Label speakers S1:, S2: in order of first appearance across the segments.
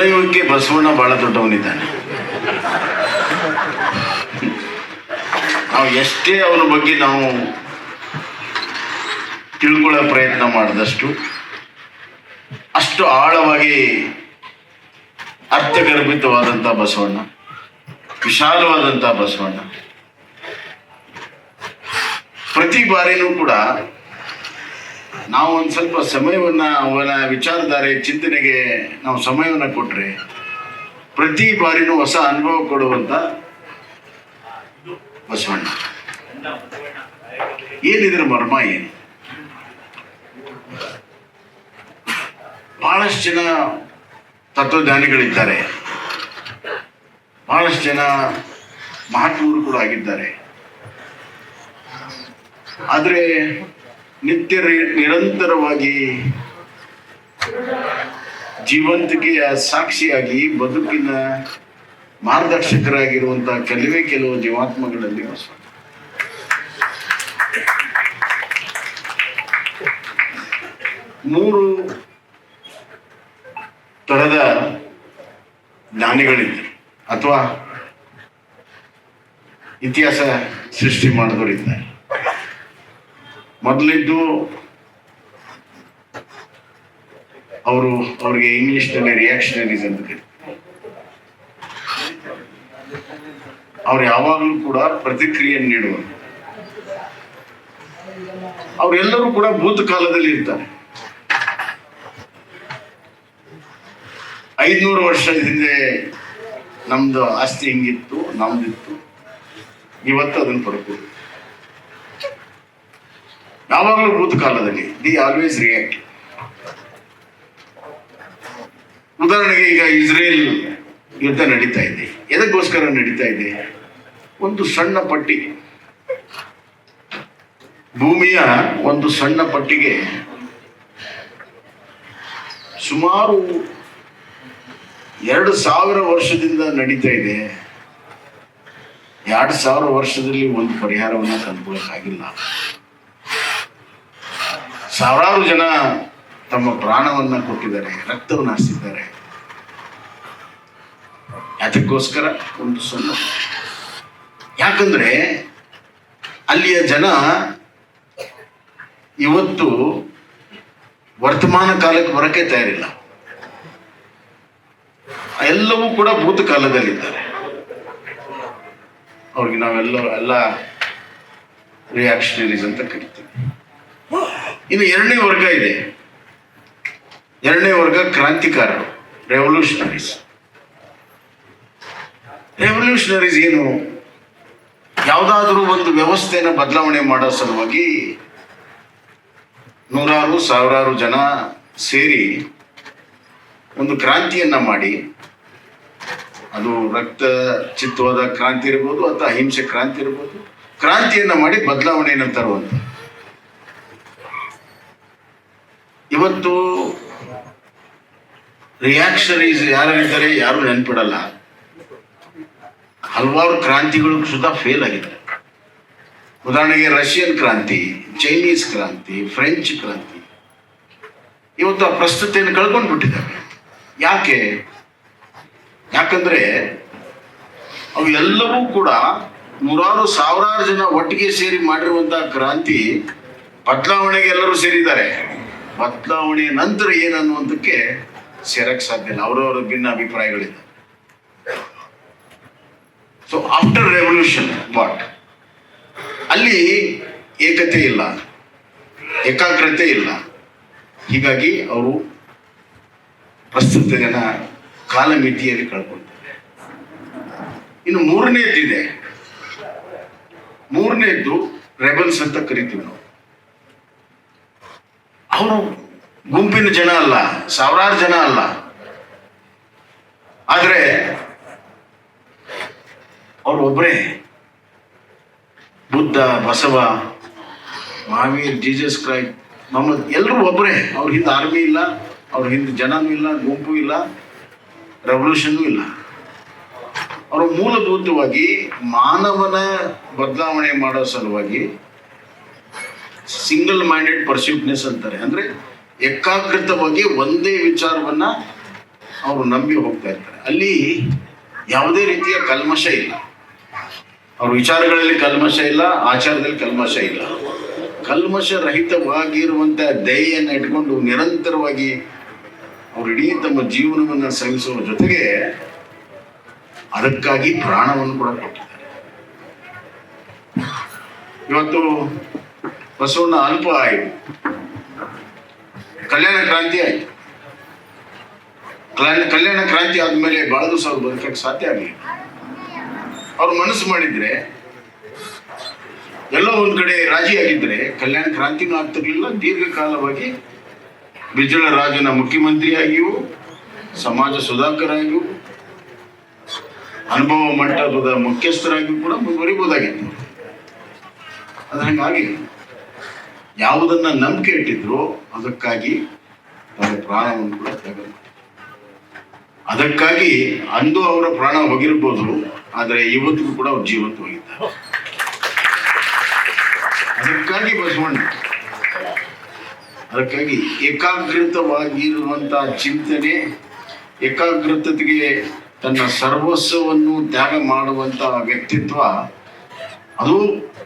S1: ದೈವಕ್ಕೆ ಬಸವಣ್ಣ ಬಹಳ ದೊಡ್ಡವನಿದ್ದಾನೆ. ನಾವು ಎಷ್ಟೇ ಅವನ ಬಗ್ಗೆ ನಾವು ತಿಳ್ಕೊಳ್ಳೋ ಪ್ರಯತ್ನ ಮಾಡಿದಷ್ಟು ಅಷ್ಟು ಆಳವಾಗಿ ಅರ್ಥಗರ್ಭಿತವಾದಂಥ ಬಸವಣ್ಣ, ವಿಶಾಲವಾದಂಥ ಬಸವಣ್ಣ. ಪ್ರತಿ ಬಾರಿನೂ ಕೂಡ ನಾವು ಒಂದು ಸ್ವಲ್ಪ ಸಮಯವನ್ನು, ಅವನ ವಿಚಾರಧಾರೆ, ಚಿಂತನೆಗೆ ನಾವು ಸಮಯವನ್ನು ಕೊಟ್ಟರೆ ಪ್ರತಿ ಬಾರಿನೂ ಹೊಸ ಅನುಭವ ಕೊಡುವಂಥ ಬಸವಣ್ಣ. ಏನಿದ್ರ ಮರ್ಮ ಏನು? ಬಹಳಷ್ಟು ಜನ ತತ್ವಜ್ಞಾನಿಗಳಿದ್ದಾರೆ. ಬಹಳಷ್ಟು ಜನ ಮಹಾತ್ಮರು ಕೂಡ ಆಗಿದ್ದಾರೆ. ಆದರೆ ನಿತ್ಯ ನಿರಂತರವಾಗಿ ಜೀವಂತಿಕೆಯ ಸಾಕ್ಷಿಯಾಗಿ ಬದುಕಿನ ಮಾರ್ಗದರ್ಶಕರಾಗಿರುವಂತಹ ಕೆಲವೇ ಕೆಲವು ಜೀವಾತ್ಮಗಳಲ್ಲಿ ಹೊಸ ಮೂರು ತರದ ಜ್ಞಾನಿಗಳಿದ್ದರು ಅಥವಾ ಇತಿಹಾಸ ಸೃಷ್ಟಿ ಮಾಡಿದವರಿದ್ದಾರೆ. ಮೊದಲಿದ್ದು ಅವರು ಅವರಿಗೆ ಇಂಗ್ಲಿಷ್ನಲ್ಲಿ ರಿಯಾಕ್ಷನರೀಸ್ ಅಂತ ಅವ್ರು ಯಾವಾಗಲೂ ಕೂಡ ಪ್ರತಿಕ್ರಿಯೆ ನೀಡುವರು. ಅವರೆಲ್ಲರೂ ಕೂಡ ಭೂತಕಾಲದಲ್ಲಿ ಇರ್ತಾರೆ. ಐದ್ನೂರು ವರ್ಷ ಹಿಂದೆ ನಮ್ದು ಆಸ್ತಿ ಹಿಂಗಿತ್ತು, ನಮ್ದಿತ್ತು, ಇವತ್ತು ಅದನ್ನು ಪಡ್ಕೋದು ಯಾವಾಗಲೂ ಭೂತಕಾಲದಲ್ಲಿ ದಿ ಆಲ್ವೇಸ್ ರಿಯಾಕ್ಟ್ ಉದಾಹರಣೆಗೆ ಈಗ ಇಸ್ರೇಲ್ ಯುದ್ಧ ನಡೀತಾ ಇದೆ. ಎದಕ್ಕೋಸ್ಕರ ನಡೀತಾ ಇದೆ? ಒಂದು ಸಣ್ಣ ಪಟ್ಟಿ. ಭೂಮಿಯ ಒಂದು ಸಣ್ಣ ಪಟ್ಟಿಗೆ ಸುಮಾರು ಎರಡು ಸಾವಿರ ವರ್ಷದಿಂದ ನಡೀತಾ ಇದೆ. ಎರಡು ಸಾವಿರ ವರ್ಷದಲ್ಲಿ ಒಂದು ಪರಿಹಾರವನ್ನು ಕಂಡುಕೊಳ್ಳಕ್ಕಾಗಿಲ್ಲ ಸಾವಿರಾರು ಜನ ತಮ್ಮ ಪ್ರಾಣವನ್ನ ಕೊಟ್ಟಿದ್ದಾರೆ, ರಕ್ತವನ್ನು ಹಾಸಿದ್ದಾರೆ. ಅದಕ್ಕೋಸ್ಕರ ಒಂದು ಸಣ್ಣ ಯಾಕಂದ್ರೆ ಅಲ್ಲಿಯ ಜನ ಇವತ್ತು ವರ್ತಮಾನ ಕಾಲಕ್ಕೆ ಬರಕ್ಕೆ ತಯಾರಿಲ್ಲ. ಎಲ್ಲವೂ ಕೂಡ ಭೂತಕಾಲದಲ್ಲಿದ್ದಾರೆ. ಅವ್ರಿಗೆ ನಾವೆಲ್ಲ ಎಲ್ಲ ರಿಯಾಕ್ಷನರೀಸ್ ಅಂತ ಕರಿತೀವಿ. ಇನ್ನು ಎರಡನೇ ವರ್ಗ ಇದೆ. ಎರಡನೇ ವರ್ಗ ಕ್ರಾಂತಿಕಾರರು ರೆವಲ್ಯೂಷನರೀಸ್ ರೆವಲ್ಯೂಷನರೀಸ್ ಏನು? ಯಾವುದಾದ್ರೂ ಒಂದು ವ್ಯವಸ್ಥೆನ ಬದಲಾವಣೆ ಮಾಡೋ ಸಲುವಾಗಿ ನೂರಾರು, ಸಾವಿರಾರು ಜನ ಸೇರಿ ಒಂದು ಕ್ರಾಂತಿಯನ್ನ ಮಾಡಿ, ಅದು ರಕ್ತ ಚಿತ್ತವಾದ ಕ್ರಾಂತಿ ಇರ್ಬೋದು ಅಥವಾ ಅಹಿಂಸೆ ಕ್ರಾಂತಿ ಇರ್ಬೋದು, ಕ್ರಾಂತಿಯನ್ನ ಮಾಡಿ ಬದಲಾವಣೆಯನ್ನು ತರುವಂತ ಇವತ್ತು ರಿಯಾಕ್ಷನರೀಸ್ ಯಾರಿದ್ದಾರೆ ಯಾರು ನೆನ್ಪಿಡಲ್ಲ. ಹಲವಾರು ಕ್ರಾಂತಿಗಳು ಸುಧಾ ಫೇಲ್ ಆಗಿದೆ. ಉದಾಹರಣೆಗೆ ರಷ್ಯನ್ ಕ್ರಾಂತಿ, ಚೈನೀಸ್ ಕ್ರಾಂತಿ ಫ್ರೆಂಚ್ ಕ್ರಾಂತಿ. ಇವತ್ತು ಆ ಪ್ರಸ್ತುತಿಯನ್ನು ಕಳ್ಕೊಂಡು ಬಿಟ್ಟಿದ್ದಾವೆ ಯಾಕೆ? ಯಾಕಂದ್ರೆ ಅವು ಎಲ್ಲವೂ ಕೂಡ ನೂರಾರು ಸಾವಿರಾರು ಜನ ಒಟ್ಟಿಗೆ ಸೇರಿ ಮಾಡಿರುವಂತಹ ಕ್ರಾಂತಿ ಬದಲಾವಣೆಗೆ ಎಲ್ಲರೂ ಸೇರಿದ್ದಾರೆ. ಬದಲಾವಣೆಯ ನಂತರ ಏನನ್ನುವಂಥಕ್ಕೆ ಸೇರಕ್ಕೆ ಸಾಧ್ಯ ಇಲ್ಲ. ಅವರವರ ಭಿನ್ನ ಅಭಿಪ್ರಾಯಗಳಿದೆ. ಸೊ ಆಫ್ಟರ್ ರೆವಲ್ಯೂಷನ್ ವಾಟ್ ಅಲ್ಲಿ ಏಕತೆ ಇಲ್ಲ, ಏಕಾಗ್ರತೆ ಇಲ್ಲ. ಹೀಗಾಗಿ ಅವರು ಪ್ರಸ್ತುತ ಜನ ಕಾಲಮಿತಿಯಲ್ಲಿ ಕಳ್ಕೊಳ್ತಾರೆ ಇನ್ನು ಮೂರನೇದಿದೆ. ಮೂರನೇದ್ದು ರೆಬಲ್ಸ್ ಅಂತ ಕರಿತೀವಿ ನಾವು. ಅವರು ಗುಂಪಿನ ಜನ ಅಲ್ಲ, ಸಾವಿರಾರು ಜನ ಅಲ್ಲ. ಆದರೆ ಅವರು ಒಬ್ಬರೇ ಬುದ್ಧ, ಬಸವ, ಮಹಾವೀರ್, ಜೀಸಸ್ ಕ್ರೈಸ್ಟ್, ಮೊಹಮ್ಮದ್ ಎಲ್ಲರೂ ಒಬ್ಬರೇ ಅವ್ರ ಹಿಂದೆ ಆರ್ಮಿ ಇಲ್ಲ, ಅವ್ರ ಹಿಂದೆ ಜನನೂ ಇಲ್ಲ, ಗುಂಪು ಇಲ್ಲ, ರೆವಲ್ಯೂಷನ್ನೂ ಇಲ್ಲ. ಅವರು ಮೂಲಭೂತವಾಗಿ ಮಾನವನ ಬದಲಾವಣೆ ಮಾಡೋ ಸಲುವಾಗಿ ಸಿಂಗಲ್ ಮೈಂಡೆಡ್ ಪರ್ಸ್ಯೂಟ್ನೆಸ್ ಅಂತಾರೆ. ಅಂದ್ರೆ ಏಕಾಗ್ರತವಾಗಿ ಒಂದೇ ವಿಚಾರವನ್ನ ಅವರು ನಂಬಿ ಹೋಗ್ತಾ ಇರ್ತಾರೆ. ಅಲ್ಲಿ ಯಾವುದೇ ರೀತಿಯ ಕಲ್ಮಶ ಇಲ್ಲ. ಅವ್ರ ವಿಚಾರಗಳಲ್ಲಿ ಕಲ್ಮಶ ಇಲ್ಲ, ಆಚಾರದಲ್ಲಿ ಕಲ್ಮಶ ಇಲ್ಲ. ಕಲ್ಮಶ ರಹಿತವಾಗಿರುವಂತ ದಯೆಯನ್ನು ಇಟ್ಕೊಂಡು ನಿರಂತರವಾಗಿ ಅವರು ಇಡೀ ತಮ್ಮ ಜೀವನವನ್ನು ಸವಿಸುವ ಜೊತೆಗೆ ಅದಕ್ಕಾಗಿ ಪ್ರಾಣವನ್ನು ಕೂಡ ಕೊಟ್ಟಿದ್ದಾರೆ. ಇವತ್ತು ಬಸವಣ್ಣ ಅಲ್ಪ ಆಯಿತು. ಕಲ್ಯಾಣ ಕ್ರಾಂತಿ ಆಯಿತು. ಕಲ್ಯಾಣ ಕ್ರಾಂತಿ ಆದ್ಮೇಲೆ ಬಹಳ ದಿವಸ ಅವ್ರು ಬದುಕಕ್ಕೆ ಸಾಧ್ಯ ಆಗಲಿಲ್ಲ. ಅವ್ರು ಮನಸ್ಸು ಮಾಡಿದ್ರೆ, ಎಲ್ಲೋ ಒಂದ್ ಕಡೆ ರಾಜಿ ಆಗಿದ್ರೆ ಕಲ್ಯಾಣ ಕ್ರಾಂತಿನೂ ಆಗ್ತಿರ್ಲಿಲ್ಲ. ದೀರ್ಘಕಾಲವಾಗಿ ಬಿಜ್ಜಳ ರಾಜನ ಮುಖ್ಯಮಂತ್ರಿಯಾಗಿಯೂ, ಸಮಾಜ ಸುಧಾಕರಾಗಿಯೂ, ಅನುಭವ ಮಂಟಪದ ಮುಖ್ಯಸ್ಥರಾಗಿಯೂ ಕೂಡ ಮುಂದುವರಿಬಹುದಾಗಿತ್ತು ಅದು ಹಂಗಾಗಿ ಯಾವುದನ್ನ ನಂಬಿಕೆ ಇಟ್ಟಿದ್ರು ಅದಕ್ಕಾಗಿ ತನ್ನ ಪ್ರಾಣವನ್ನು ಕೂಡ ತ್ಯಾಗ. ಅದಕ್ಕಾಗಿ ಅಂದು ಅವರ ಪ್ರಾಣ ಹೋಗಿರ್ಬೋದು, ಆದರೆ ಇವತ್ತಿಗೂ ಕೂಡ ಅವ್ರು ಜೀವಂತವಾಗಿದ್ದಾರೆ ಅದಕ್ಕಾಗಿ ಬಸವಣ್ಣ, ಅದಕ್ಕಾಗಿ ಏಕಾಗ್ರತವಾಗಿರುವಂತಹ ಚಿಂತನೆ, ಏಕಾಗ್ರತೆಗೆ ತನ್ನ ಸರ್ವಸ್ವವನ್ನು ತ್ಯಾಗ ಮಾಡುವಂತಹ ವ್ಯಕ್ತಿತ್ವ ಅದು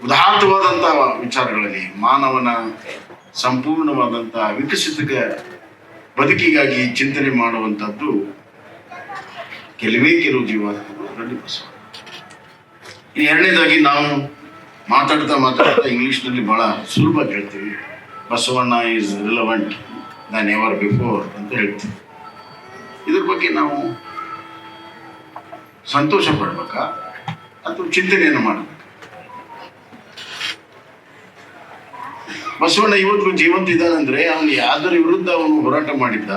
S1: ಉದಾತ್ತವಾದಂತಹ ವಿಚಾರಗಳಲ್ಲಿ ಮಾನವನ ಸಂಪೂರ್ಣವಾದಂತಹ ವಿಕಸಿತ ಬದುಕಿಗಾಗಿ ಚಿಂತನೆ ಮಾಡುವಂಥದ್ದು ಕೆಲವೇ ಕೆಲವು ಜೀವಾತ್ಮಗಳು ಬಸವ. ಇನ್ನು ಎರಡನೇದಾಗಿ ನಾವು ಮಾತಾಡ್ತಾ ಮಾತಾಡ್ತಾ ಇಂಗ್ಲೀಷ್ನಲ್ಲಿ ಬಹಳ ಸುಲಭ ಹೇಳ್ತೀವಿ. Basavanna is relevant than ever before ಅಂತ ಹೇಳ್ತೀವಿ. ಇದ್ರ ಬಗ್ಗೆ ನಾವು ಸಂತೋಷ ಪಡ್ಬೇಕಾ? ಅಥವಾ ಚಿಂತನೆಯನ್ನು ಮಾಡಬೇಕಾ? ಬಸವಣ್ಣ ಇವತ್ತು ಜೀವಂತ ಇದ್ದಾನಂದ್ರೆ ಅವನು ಯಾವ್ದರ ವಿರುದ್ಧ ಅವನು ಹೋರಾಟ ಮಾಡಿದ್ದ?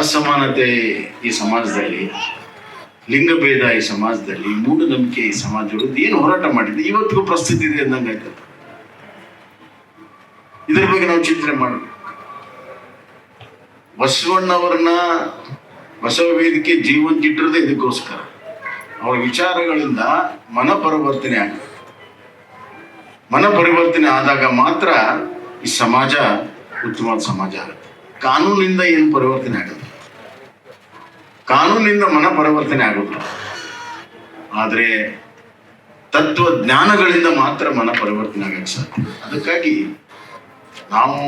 S1: ಅಸಮಾನತೆ ಈ ಸಮಾಜದಲ್ಲಿ, ಲಿಂಗಭೇದ ಈ ಸಮಾಜದಲ್ಲಿ, ಮೂಢನಂಬಿಕೆ ಈ ಸಮಾಜ ವಿರುದ್ಧ ಏನು ಹೋರಾಟ ಮಾಡಿದ್ದೆ? ಇವತ್ತಿಗೂ ಪ್ರಸ್ತುತಿ ಇದೆ ಅಂದಂಗ ಇದ್ರ ಬಗ್ಗೆ ನಾವು ಚಿಂತನೆ ಮಾಡಬೇಕು. ಬಸವಣ್ಣವರನ್ನ ಬಸವ ವೇದಿಕೆ ಜೀವಂತ ಇಟ್ಟಿರೋದೇ ಇದಕ್ಕೋಸ್ಕರ. ಅವರ ವಿಚಾರಗಳಿಂದ ಮನ ಪರಿವರ್ತನೆ ಆಗುತ್ತೆ ಮನ ಪರಿವರ್ತನೆ ಆದಾಗ ಮಾತ್ರ ಈ ಸಮಾಜ ಉತ್ತಮವಾದ ಸಮಾಜ ಆಗುತ್ತೆ. ಕಾನೂನಿಂದ ಏನು ಪರಿವರ್ತನೆ ಆಗುತ್ತೆ? ಕಾನೂನಿಂದ ಮನ ಪರಿವರ್ತನೆ ಆಗುತ್ತೆ. ಆದರೆ ತತ್ವ ಜ್ಞಾನಗಳಿಂದ ಮಾತ್ರ ಮನ ಪರಿವರ್ತನೆ ಆಗಕ್ಕೆ ಸಾಧ್ಯ. ಅದಕ್ಕಾಗಿ ನಾವು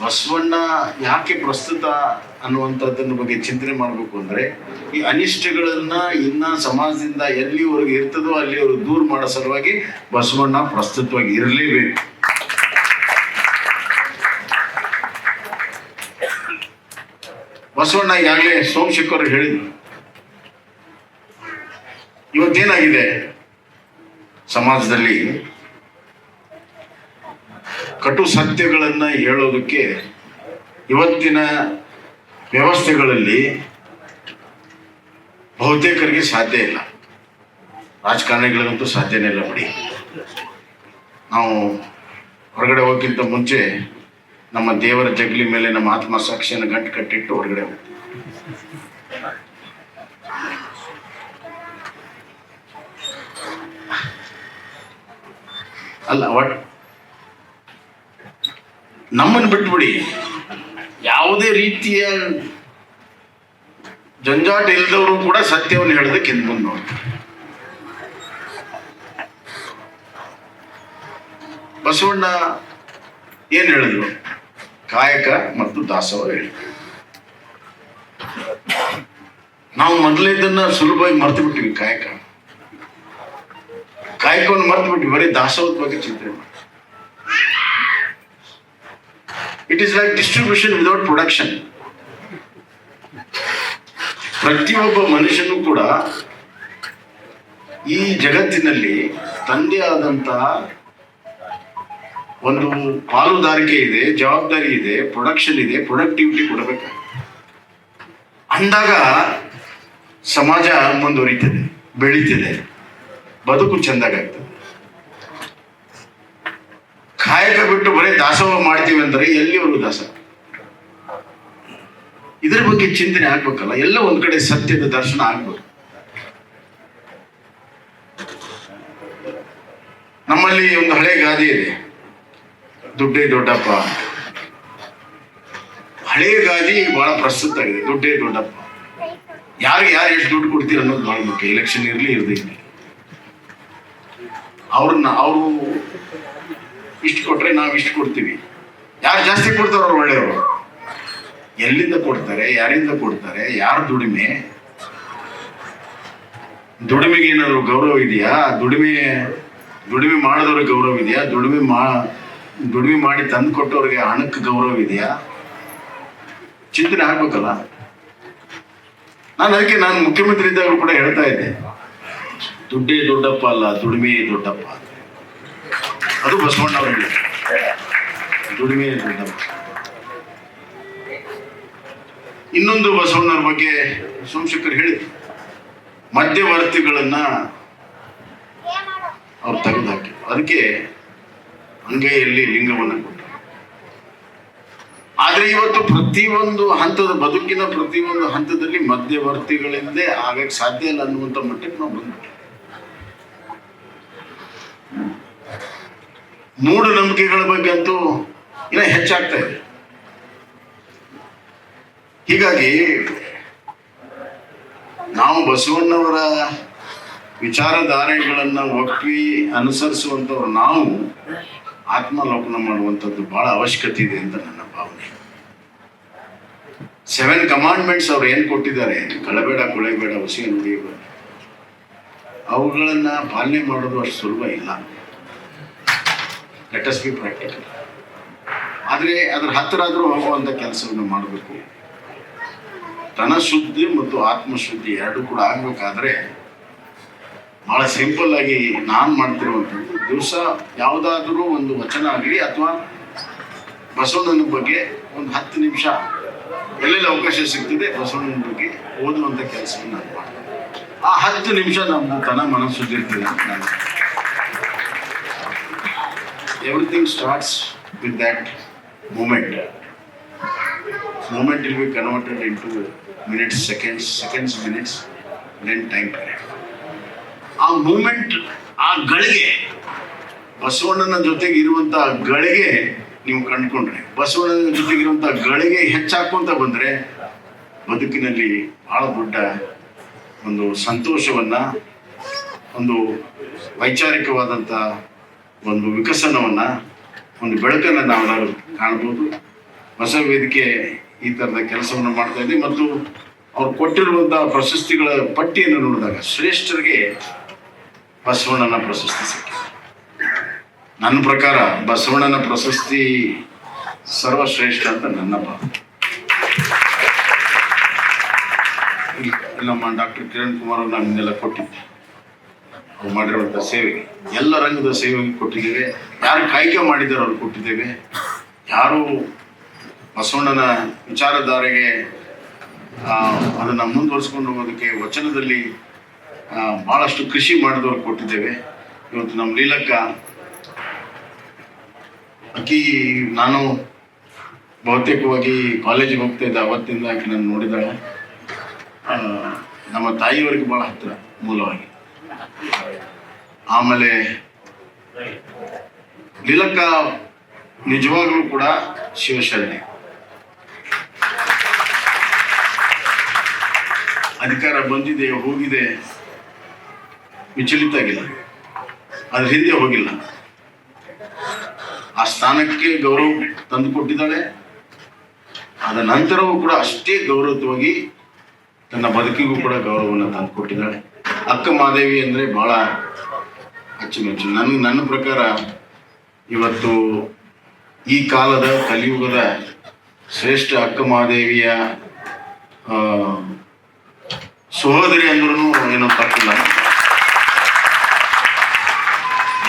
S1: ಬಸವಣ್ಣ ಯಾಕೆ ಪ್ರಸ್ತುತ ಅನ್ನುವಂಥದ್ದನ್ನ ಬಗ್ಗೆ ಚಿಂತನೆ ಮಾಡಬೇಕು ಅಂದ್ರೆ ಈ ಅನಿಷ್ಟಗಳನ್ನ ಇನ್ನ ಸಮಾಜದಿಂದ ಎಲ್ಲಿವರೆಗೆ ಇರ್ತದೋ ಅಲ್ಲಿವರೆಗೆ ದೂರ ಮಾಡೋ ಸಲುವಾಗಿ ಬಸವಣ್ಣ ಪ್ರಸ್ತುತವಾಗಿ ಇರಲೇಬೇಕು. ಬಸವಣ್ಣ ಈಗಾಗಲೇ ಸೋಮಶೇಖರ್ ಹೇಳಿದ್ರು. ಇವತ್ತೇನಾಗಿದೆ ಸಮಾಜದಲ್ಲಿ? ಕಟು ಸತ್ಯಗಳನ್ನ ಹೇಳೋದಕ್ಕೆ ಇವತ್ತಿನ ವ್ಯವಸ್ಥೆಗಳಲ್ಲಿ ಬಹುತೇಕರಿಗೆ ಸಾಧ್ಯ ಇಲ್ಲ. ರಾಜಕಾರಣಿಗಳಿಗಂತೂ ಸಾಧ್ಯನೇ ಇಲ್ಲ ಬಿಡಿ. ನಾವು ಹೊರಗಡೆ ಹೋಗೋಕ್ಕಿಂತ ಮುಂಚೆ ನಮ್ಮ ದೇವರ ಜಗಲಿ ಮೇಲೆ ನಮ್ಮ ಆತ್ಮ ಸಾಕ್ಷಿಯನ್ನು ಗಂಟು ಕಟ್ಟಿಟ್ಟು ಹೊರಗಡೆ ಹೋಗ್ತೀವಿ. ಅಲ್ಲ, ಒಟ್ ನಮ್ಮನ್ನು ಬಿಟ್ಬಿಡಿ. ಯಾವುದೇ ರೀತಿಯ ಜಂಜಾಟ ಇಲ್ಲದವರು ಕೂಡ ಸತ್ಯವನ್ನು ಹೇಳೋದಕ್ಕೆ ಹಿಂದೆ ಮುಂದೆ ಬಸವಣ್ಣ ಏನ್ ಹೇಳಿದ್ರು? ಕಾಯಕ ಮತ್ತು ದಾಸವ ಹೇಳಿದ್ರು ನಾವು ಮೊದಲೇದನ್ನ ಸುಲಭವಾಗಿ ಮರ್ತು ಬಿಟ್ಟಿವಿ ಕಾಯಕ. ಕಾಯಕವನ್ನು ಮರ್ತು ಬಿಟ್ಟಿವಿ, ಬರೀ ದಾಸವದ ಬಗ್ಗೆ ಚಿಂತೆ ಮಾಡಿ. It is like distribution without production ಪ್ರತಿಯೊಬ್ಬ ಮನುಷ್ಯನು ಕೂಡ ಈ ಜಗತ್ತಿನಲ್ಲಿ ತಂದೆ ಆದಂತ ಒಂದು ಪಾಲುದಾರಿಕೆ ಇದೆ, ಜವಾಬ್ದಾರಿ ಇದೆ ಪ್ರೊಡಕ್ಷನ್ ಇದೆ ಪ್ರೊಡಕ್ಟಿವಿಟಿ ಕೊಡಬೇಕು. ಅಂದಾಗ ಸಮಾಜ ಮುಂದುವರಿತದೆ, ಬೆಳೀತದೆ. ಬದುಕು ಚೆಂದಾಗ್ತದೆ ಕಾಯಕ ಬಿಟ್ಟು ಬರೀ ದಾಸೋಹ ಮಾಡ್ತೀವಿ ಅಂದರೆ ಎಲ್ಲಿವರೆಗೂ ದಾಸ? ಇದ್ರ ಬಗ್ಗೆ ಚಿಂತನೆ ಆಗ್ಬೇಕಲ್ಲ, ಎಲ್ಲ ಒಂದ್ ಕಡೆ ಸತ್ಯದ ದರ್ಶನ ಆಗ್ಬೇಕು. ನಮ್ಮಲ್ಲಿ ಒಂದು ಹಳೆ ಗಾದೆ ಇದೆ. ದುಡ್ಡೇ ದೊಡ್ಡಪ್ಪ. ಹಳೆಯ ಗಾದಿ ಬಹಳ ಪ್ರಸ್ತುತ ಆಗಿದೆ, ದುಡ್ಡೇ ದೊಡ್ಡಪ್ಪ. ಯಾರಿಗೆ ಯಾರು ಎಷ್ಟು ದುಡ್ಡು ಕೊಡ್ತೀರ ಅನ್ನೋದು ಬಹಳ ಮುಖ್ಯ ಎಲೆಕ್ಷನ್ ಇರಲಿ ಇರಲಿ. ಅವ್ರನ್ನ, ಅವರು ಇಷ್ಟು ಕೊಟ್ರೆ ನಾವು ಇಷ್ಟು ಕೊಡ್ತೀವಿ. ಯಾರು ಜಾಸ್ತಿ ಕೊಡ್ತಾರೋ ಒಳ್ಳೆಯವರು. ಎಲ್ಲಿಂದ ಕೊಡ್ತಾರೆ, ಯಾರಿಂದ ಕೊಡ್ತಾರೆ, ಯಾರು ದುಡಿಮೆ? ದುಡಿಮೆಗೆ ಏನಾದ್ರು ಗೌರವ ಇದೆಯಾ? ದುಡಿಮೆ ದುಡಿಮೆ ಮಾಡಿದವ್ರಿಗೆ ಗೌರವ ಇದೆಯಾ? ದುಡಿಮೆ ಮಾ, ದುಡಿಮೆ ಮಾಡಿ ತಂದು ಕೊಟ್ಟವ್ರಿಗೆ ಹಣಕ್ಕೆ ಗೌರವ ಇದೆಯಾ? ಚಿಂತನೆ ಆಗ್ಬೇಕಲ್ಲ. ನಾನು ಅದಕ್ಕೆ ನಾನು ಮುಖ್ಯಮಂತ್ರಿ ಇದ್ದಾಗ ಕೂಡ ಹೇಳ್ತಾ ಇದ್ದೆ. ದುಡ್ಡೇ ದೊಡ್ಡಪ್ಪ ಅಲ್ಲ ದುಡಿಮೆ ದೊಡ್ಡಪ್ಪ ಅದು ಬಸವಣ್ಣ ಹೇಳಿದ್ರು. ದುಡಿಮೆ ಇನ್ನೊಂದು ಬಸವಣ್ಣವ್ರ ಬಗ್ಗೆ ಸೋಮಶೇಖರ್ ಹೇಳಿದ್ರು. ಮಧ್ಯವರ್ತಿಗಳನ್ನ ಅವ್ರು ತೆಗೆದುಹಾಕಿ ಅದಕ್ಕೆ ಅಂಗೈಯಲ್ಲಿ ಲಿಂಗವನ್ನು ಕೊಟ್ಟರು ಆದ್ರೆ ಇವತ್ತು ಪ್ರತಿಯೊಂದು ಹಂತದ ಬದುಕಿನ ಪ್ರತಿಯೊಂದು ಹಂತದಲ್ಲಿ ಮಧ್ಯವರ್ತಿಗಳಿಂದೇ ಆಗಕ್ಕೆ ಸಾಧ್ಯ ಇಲ್ಲ ಅನ್ನುವಂಥ ಮಟ್ಟಕ್ಕೆ ನಾವು ಬಂದ್ಬಿಟ್ಟು ಮೂಢನಂಬಿಕೆಗಳ ಬಗ್ಗೆ ಅಂತೂ ಇನ್ನ ಹೆಚ್ಚಾಗ್ತಾ ಇದೆ. ಹೀಗಾಗಿ ನಾವು ಬಸವಣ್ಣವರ ವಿಚಾರಧಾರೆಗಳನ್ನು ಒಪ್ಪಿ ಅನುಸರಿಸುವಂಥವ್ರು ನಾವು ಆತ್ಮಲೋಕನ ಮಾಡುವಂಥದ್ದು ಬಹಳ ಅವಶ್ಯಕತೆ ಇದೆ ಅಂತ ನನ್ನ ಭಾವನೆ. ಸೆವೆನ್ ಕಮಾಂಡ್ಮೆಂಟ್ಸ್ ಅವ್ರು ಏನು ಕೊಟ್ಟಿದ್ದಾರೆ? ಕಳಬೇಡ, ಕೊಳೆಬೇಡ ಹುಸಿ ನುಡಿಯಬೇಡ ಅವುಗಳನ್ನು ಪಾಲನೆ ಮಾಡೋದು ಅಷ್ಟು ಸುಲಭ ಇಲ್ಲ. ಲೆಟಸ್ ಬಿ ಪ್ರಾಕ್ಟಿಕಲ್ ಆದರೆ ಅದ್ರ ಹತ್ತಿರ ಆದರೂ ಹೋಗುವಂಥ ಕೆಲಸವನ್ನು ಮಾಡಬೇಕು. ತನ ಶುದ್ಧಿ ಮತ್ತು ಆತ್ಮಶುದ್ಧಿ ಎರಡು ಕೂಡ ಆಗಬೇಕಾದ್ರೆ ಬಹಳ ಸಿಂಪಲ್ ಆಗಿ ನಾನು ಮಾಡ್ತಿರುವಂಥದ್ದು. ದಿವಸ ಯಾವುದಾದರೂ ಒಂದು ವಚನ ಆಗಲಿ ಅಥವಾ ಬಸವಣ್ಣನ ಬಗ್ಗೆ ಒಂದು ಹತ್ತು ನಿಮಿಷ ಎಲ್ಲೆಲ್ಲಿ ಅವಕಾಶ ಸಿಗ್ತದೆ ಬಸವಣ್ಣನ ಬಗ್ಗೆ ಓದುವಂಥ ಕೆಲಸವನ್ನು ನಾನು ಮಾಡ್ತೀನಿ. ಆ ಹತ್ತು ನಿಮಿಷ ನಮ್ಮ ತನ ಮನಸ್ಸು ಅಂತ ನಾನು everything starts with that moment moment will be converted into minutes seconds seconds minutes then time ಆ ಮೂಮೆಂಟ್ ಆ ಗಳಿಗೆ, ಬಸವಣ್ಣನ ಜೊತೆಗೆ ಇರುವಂತ ಗಳಿಗೆ ನೀವು ಕಂಡುಕೊಂಡ್ರೆ. ಬಸವಣ್ಣನ ಜೊತೆಗೆ ಇರುವಂತ ಗಳಿಗೆ ಹೆಚ್ಚಾಕೊಂತ ಬಂದ್ರೆ ಬದುಕಿನಲ್ಲಿ ಬಹಳ ದೊಡ್ಡ ಒಂದು ಸಂತೋಷವನ್ನ, ಒಂದು ವೈಚಾರಿಕವಾದಂಥ ಒಂದು ವಿಕಸನವನ್ನ, ಒಂದು ಬೆಳಕನ್ನು ನಾವು ಕಾಣ್ಬೋದು ಹೊಸ ವೇದಿಕೆ ಈ ಥರದ ಕೆಲಸವನ್ನು ಮಾಡ್ತಾ ಇದೆ ಮತ್ತು ಅವ್ರು ಕೊಟ್ಟಿರುವಂತಹ ಪ್ರಶಸ್ತಿಗಳ ಪಟ್ಟಿಯನ್ನು ನೋಡಿದಾಗ ಶ್ರೇಷ್ಠರಿಗೆ ಬಸವಣ್ಣನ ಪ್ರಶಸ್ತಿ ಸಿಕ್ಕಿದೆ. ನನ್ನ ಪ್ರಕಾರ ಬಸವಣ್ಣನ ಪ್ರಶಸ್ತಿ ಸರ್ವಶ್ರೇಷ್ಠ ಅಂತ ನನ್ನ ಭಾವನೆ. ನಮ್ಮ ಡಾಕ್ಟರ್ ಕಿರಣ್ ಕುಮಾರ್ ನಾನು ಕೊಟ್ಟಿದ್ದೆ ಅವ್ರು ಮಾಡಿರುವಂಥ ಸೇವೆ. ಎಲ್ಲ ರಂಗದ ಸೇವೆ ಕೊಟ್ಟಿದ್ದೇವೆ. ಯಾರು ಕಾಯ್ಕೆ ಮಾಡಿದ್ದಾರೆ ಅವ್ರು ಕೊಟ್ಟಿದ್ದೇವೆ. ಯಾರು ಬಸವಣ್ಣನ ವಿಚಾರಧಾರೆಗೆ ಅದನ್ನು ಮುಂದುವರಿಸ್ಕೊಂಡು ಹೋಗೋದಕ್ಕೆ ವಚನದಲ್ಲಿ ಭಾಳಷ್ಟು ಕೃಷಿ ಮಾಡಿದವ್ರು ಕೊಟ್ಟಿದ್ದೇವೆ. ಇವತ್ತು ನಮ್ಮ ಲೀಲಕ್ಕ ಅಕ್ಕಿ ನಾನು ಬಹುತೇಕವಾಗಿ ಕಾಲೇಜಿಗೆ ಹೋಗ್ತಾ ಇದ್ದೆ. ಅವತ್ತಿಂದ ಆಕೆ ನಾನು ನೋಡಿದಾಗ ನಮ್ಮ ತಾಯಿಯವರಿಗೆ ಬಹಳ ಹತ್ತಿರ, ಮೂಲವಾಗಿ. ಆಮೇಲೆ ಲೀಲಕ್ಕ ನಿಜವಾಗ್ಲೂ ಕೂಡ ಶಿವಶರಣೆ. ಅಧಿಕಾರ ಬಂದಿದೆ, ಹೋಗಿದೆ, ವಿಚಲಿತ ಆಗಿಲ್ಲ. ಅದ್ರ ಹಿಂದೆ ಹೋಗಿಲ್ಲ. ಆ ಸ್ಥಾನಕ್ಕೆ ಗೌರವ ತಂದು ಕೊಟ್ಟಿದ್ದಾಳೆ ಅದ ನಂತರವೂ ಕೂಡ ಅಷ್ಟೇ ಗೌರವವಾಗಿ ತನ್ನ ಬದುಕಿಗೂ ಕೂಡ ಗೌರವವನ್ನು ತಂದು ಕೊಟ್ಟಿದ್ದಾಳೆ ಅಕ್ಕ ಮಾದೇವಿ ಅಂದರೆ ಬಹಳ ಅಚ್ಚುಮೆಚ್ಚು ನನ್ನ ನನ್ನ ಪ್ರಕಾರ ಇವತ್ತು ಈ ಕಾಲದ ಕಲಿಯುಗದ ಶ್ರೇಷ್ಠ ಅಕ್ಕ ಮಹಾದೇವಿಯ ಸಹೋದರಿ ಅಂದ್ರೂ ಏನೋ ತಪ್ಪಿಲ್ಲ.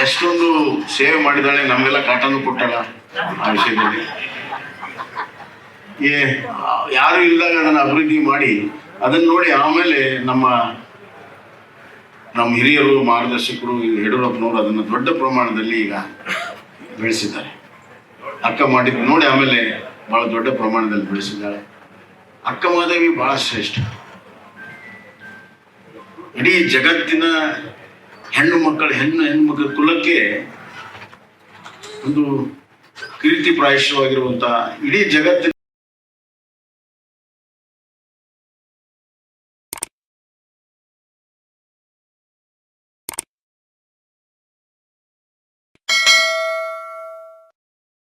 S1: ಎಷ್ಟೊಂದು ಸೇವೆ ಮಾಡಿದಾಳೆ ನಮಗೆಲ್ಲ ಕಾಟನು ಕೊಟ್ಟಳ ಆ ವಿಷಯದಲ್ಲಿ. ಏ, ಯಾರು ಇಲ್ದಾಗ ಅದನ್ನು ಅಭಿವೃದ್ಧಿ ಮಾಡಿ, ಅದನ್ನು ನೋಡಿ ಆಮೇಲೆ ನಮ್ಮ ನಮ್ಮ ಹಿರಿಯರು, ಮಾರ್ಗದರ್ಶಕರು, ಯಡಿಯೂರಪ್ಪನವರು ಅದನ್ನು ದೊಡ್ಡ ಪ್ರಮಾಣದಲ್ಲಿ ಈಗ ಬೆಳೆಸಿದ್ದಾರೆ. ಅಕ್ಕ ಮಾಡಿದ್ದು ನೋಡಿ ಆಮೇಲೆ ಬಹಳ ದೊಡ್ಡ ಪ್ರಮಾಣದಲ್ಲಿ ಬೆಳೆಸಿದ್ದಾಳೆ ಅಕ್ಕ ಮಹಾದೇವಿ ಬಹಳ ಶ್ರೇಷ್ಠ. ಇಡೀ ಜಗತ್ತಿನ ಹೆಣ್ಣು ಮಕ್ಕಳ, ಹೆಣ್ಣು ಹೆಣ್ಣು ಮಕ್ಕಳ ಕುಲಕ್ಕೆ ಒಂದು ಕೀರ್ತಿ ಪ್ರಾಯಶವಾಗಿರುವಂತಹ ಇಡೀ ಜಗತ್ತಿನ